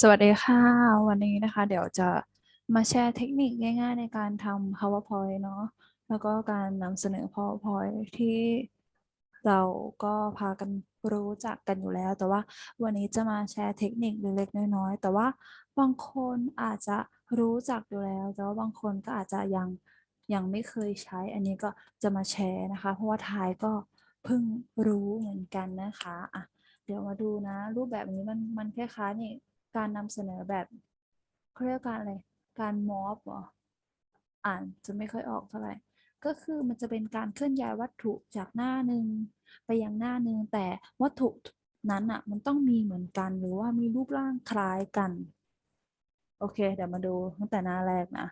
สวัสดีค่ะ วันนี้นะคะ เดี๋ยวจะมาแชร์เทคนิคง่ายๆในการทำ PowerPoint เนาะแล้วก็การนำเสนอ PowerPoint ที่เราก็พากันรู้จักกันอยู่แล้ว แต่ว่าวันนี้จะมาแชร์เทคนิคเล็กๆน้อยๆ แต่ว่าบางคนอาจจะรู้จักอยู่แล้ว แต่ว่าบางคนก็อาจจะยังยังไม่เคยใช้ อันนี้ก็จะมาแชร์นะคะ เพราะว่าทายก็เพิ่งรู้เหมือนกันนะคะอะเดี๋ยวมาดูนะ รูปแบบนี้มันมันคล้ายๆนี่ การนำเสนอแบบเขาเรียกการอะไร การมอบหรอ อ่านจะไม่ค่อยออกเท่าไหร่ ก็คือมันจะเป็นการเคลื่อนย้ายวัตถุจากหน้าหนึ่งไปยังหน้าหนึ่งแต่วัตถุนั้นอะมันต้องมีเหมือนกันหรือว่ามีรูปร่างคล้ายกัน โอเค เดี๋ยวมาดูตั้งแต่หน้าแรกนะ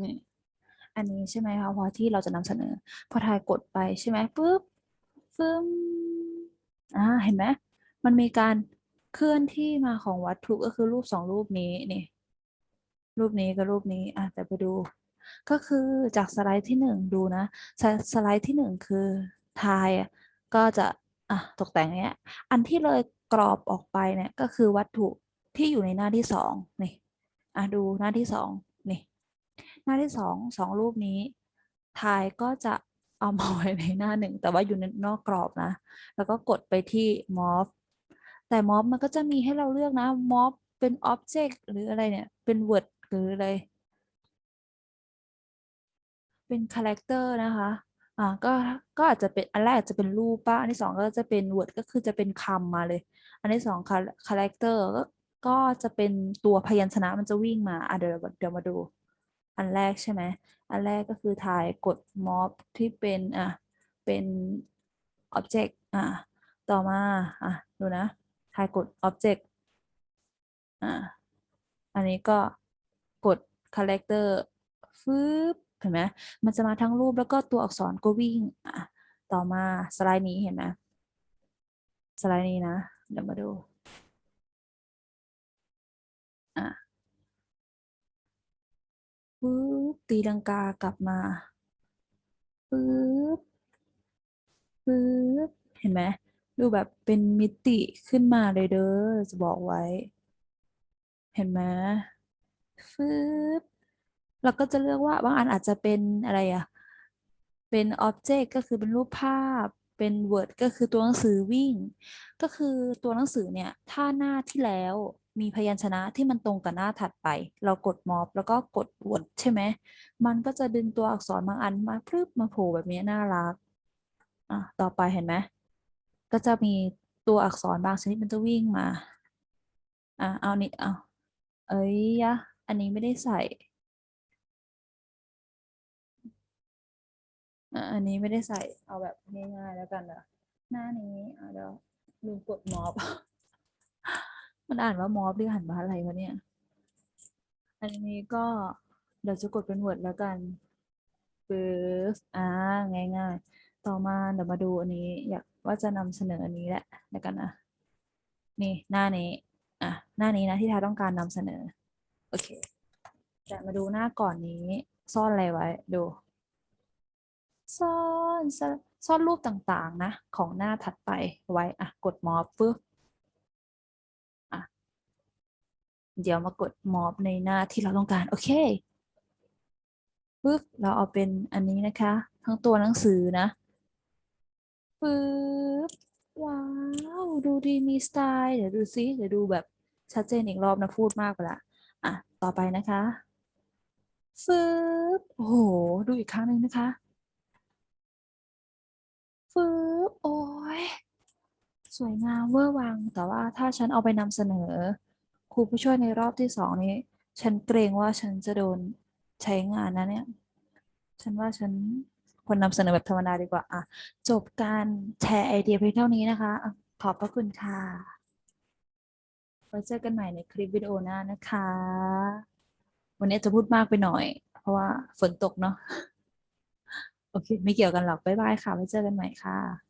นี่ อันนี้ใช่ไหมคะพอที่เราจะนำเสนอ พอทายกดไปใช่ไหมปุ๊บฟึมอ่าเห็นไหมมันมีการ เคลื่อนที่มาของวัตถุก็คือรูปสองรูปนี้นี่รูปนี้กับรูปนี้อะแต่ไปดู ก็คือจากสไลด์ที่หนึ่งดูนะสสไลด์ที่หนึ่งคือทายก็จะอะตกแต่งเนี้ยอันที่เลยกรอบออกไปเนี่ยก็คือวัตถุที่อยู่ในหน้าที่สองนี่อะดูหน้าที่สองนี่หน้าที่สองสองรูปนี้ทายก็จะเอามาไว้ในหน้าหนึ่งแต่ว่าอยู่ในนอกกรอบนะ แล้วก็กดไปที่มอฟ แต่ม็อบมันก็จะมีให้เราเลือกนะม็อบเป็น Object หรืออะไรเนี่ย เป็น Word หรืออะไร เป็น Character นะคะ อ่าก็ก็อาจจะเป็นอันแรกอาจจะเป็นรูปป้าอันที่สองก็จะเป็น Word ก็คือจะเป็นคำมาเลย อันที่สอง Character ก็ก็จะเป็นตัวพยัญชนะมันจะวิ่งมาอะเดี๋ยวเดี๋ยวมาดู อันแรกใช่ไหมอันแรกก็คือถ่ายกดม็อบที่เป็นอะเป็น Object อะต่อมาอะดูนะายกด Object อ่าอันนี้ก็กด Character ฟึบเห็นไหมมันจะมาทั้งรูปแล้วก็ตัวอักษรก็วิ่งอะต่อมาสไลด์นี้เห็นไหมสไลด์นี้นะ เดี๋ยวมาดูอะปึ๊บตีลังกากลับมาปึ๊บปึ๊บเห็นไหม ดูแบบเป็นมิติขึ้นมาเลยเด้อจะบอกไว้ เห็นไหมฟึบเราก็จะเลือกว่าบางอันอาจจะเป็นอะไรอะเป็นอ็อบเจกต์ก็คือเป็นรูปภาพ เป็น Word ก็คือตัวหนังสือวิ่ง ก็คือตัวหนังสือเนี่ย ถ้าหน้าที่แล้วมีพยัญชนะที่มันตรงกับหน้าถัดไป เรากดมอบแล้วก็กด Word ใช่ไหม มันก็จะดึงตัวอักษรบางอันมาพรึบมาโผล่แบบนี้น่ารัก อะ ต่อไปเห็นไหม ก็จะมีตัวอักษรบางชนิดมันจะวิ่งมา อะเอานี่เอาเอ้ยยะ อันนี้ไม่ได้ใส่ อันนี้ไม่ได้ใส่ เอาแบบง่ายๆแล้วกันนะหน้านี้เดี๋ยวลืมกดมอบ มันอ่านว่ามอบหรืออ่านว่าอะไรวะเนี่ย อันนี้ก็เดี๋ยวจะกดเป็น Word แล้วกันปึ๊บอ่าง่ายๆ ต่อมาเดี๋ยวมาดูอันนี้ อยากว่าจะนำเสนออันนี้แหละแล้วกันนะนี่หน้านี้อะหน้านี้นะที่ทาต้องการนำเสนอโอเคแต่มาดูหน้าก่อนนี้ซ่อนอะไรไว้ดูซ่อนซ่อนรูปต่างๆ นะ ของหน้าถัดไปไว้อะกดมอบปึ๊บอะเดี๋ยวมากดมอบในหน้าที่เราต้องการ โอเคปึ๊บเราเอาเป็นอันนี้นะคะ ทั้งตัวหนังสือนะ ปึ๊บว้าว ดูดีมีสไตล์ เดี๋ยวดูซิเดี๋ยวดูแบบชัดเจนอีกรอบนะพูดมากไปละอะ ต่อไปนะคะฟึบโอ้โห ดูอีกครั้งหนึ่งนะคะฟึบโอ้ยสวยงามเวอร์วัง แต่ว่าถ้าฉันเอาไปนำเสนอ ครูผู้ช่วยในรอบที่สองนี้ ฉันเกรงว่าฉันจะโดนใช้งานนะเนี่ย ฉันว่าฉัน คนนำเสนอแบบธรรมดาดีกว่าอะจบการแชร์ไอเดียเพียงเท่านี้นะคะขอบพระคุณค่ะไว้เจอกันใหม่ในคลิปวิดีโอหน้านะคะ วันนี้จะพูดมากไปหน่อย เพราะว่าฝนตกเนาะโอเค ไม่เกี่ยวกันหรอกบ๊ายบายค่ะไว้เจอกันใหม่ค่ะ